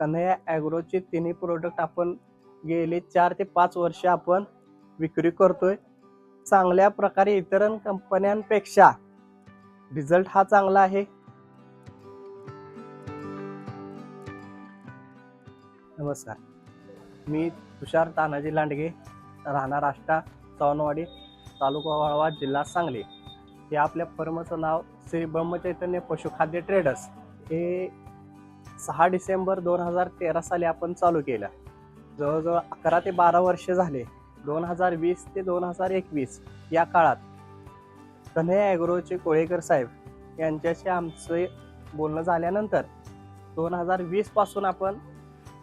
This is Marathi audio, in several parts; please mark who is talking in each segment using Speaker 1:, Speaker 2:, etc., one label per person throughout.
Speaker 1: कन्हैया ॲग्रोचे तिन्ही प्रोडक्ट आपण गेले चार ते पाच वर्ष आपण विक्री करतोय. चांगल्या प्रकारे इतर कंपन्यांपेक्षा रिझल्ट हा चांगला आहे. नमस्कार. मी तुषार तानाजी लांडगे राहणार आष्टा सावनवाडी तालुका वाळवा जिल्हा सांगली. हे आपल्या फर्मचं नाव श्री ब्रह्मचैतन्य पशुखाद्य ट्रेडर्स हे सहा डिसेंबर दोन हजार तेरा साली आपण चालू केलं जवळजवळ अकरा ते बारा वर्ष झाले दोन हजार वीस ते दोन हजार एकवीस या काळात. कन्हैया ॲग्रोचे कोळेकर साहेब यांच्याशी आमचे बोलणं झाल्यानंतर दोन हजार वीसपासून आपण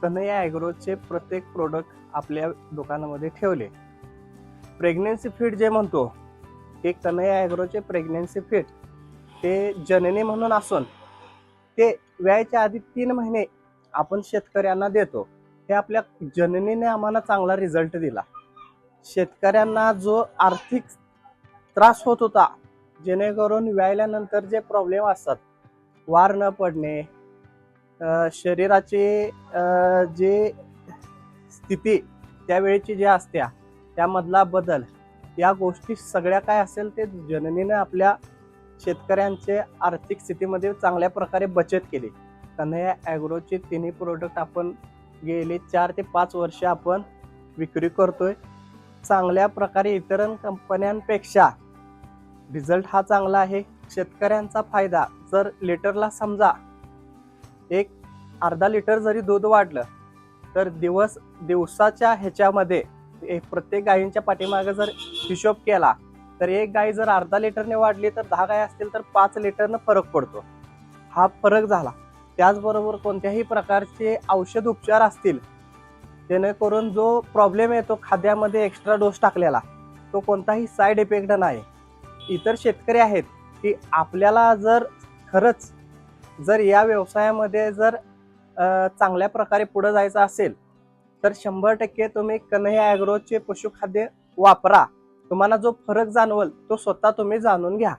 Speaker 1: कन्हैया ॲग्रोचे प्रत्येक प्रोडक्ट आपल्या दुकानामध्ये ठेवले. प्रेग्नेन्सी फीड जे म्हणतो ते कन्हैया ॲग्रोचे प्रेग्नेन्सी फीड ते जननी म्हणून असून ते व्यायच्या आधी तीन महिने आपण शेतकऱ्यांना देतो. हे आपल्या जननीने आम्हाला चांगला रिझल्ट दिला. शेतकऱ्यांना जो आर्थिक त्रास होत होता जेणेकरून व्यायल्यानंतर जे प्रॉब्लेम असतात वार न पडणे शरीराचे जे स्थिती त्यावेळेची जी असत्या त्यामधला बदल या गोष्टी सगळ्या काय असेल ते जननीने आपल्या शेतकऱ्यांचे आर्थिक स्थितीमध्ये चांगल्या प्रकारे बचत केली. कन्हैया ॲग्रोचे तिन्ही प्रोडक्ट आपण गेले चार ते पाच वर्ष आपण विक्री करतोय. चांगल्या प्रकारे इतर कंपन्यांपेक्षा रिझल्ट हा चांगला आहे. शेतकऱ्यांचा फायदा जर लिटरला समजा एक अर्धा लिटर जरी दूध वाढलं तर दिवस दिवसाच्या ह्याच्यामध्ये प्रत्येक गायींच्या पाठीमागे जर हिशोब केला तर एक गाय जर अर्धा लिटरने वाढली तर दहा गाय असतील तर पाच लिटरनं फरक पडतो. हा फरक झाला. त्याचबरोबर कोणत्याही प्रकारचे औषध उपचार असतील जेणेकरून जो प्रॉब्लेम येतो खाद्यामध्ये एक्स्ट्रा डोस टाकलेला तो कोणताही साईड इफेक्ट नाही. इतर शेतकरी आहेत की आपल्याला जर खरंच जर या व्यवसायामध्ये जर चांगल्या प्रकारे पुढं जायचं असेल तर शंभर टक्के तुम्ही कन्हैया ॲग्रोचे पशुखाद्य वापरा. तुम्हाला जो फरक जाणवल तो स्वतः तुम्ही जाणून घ्या.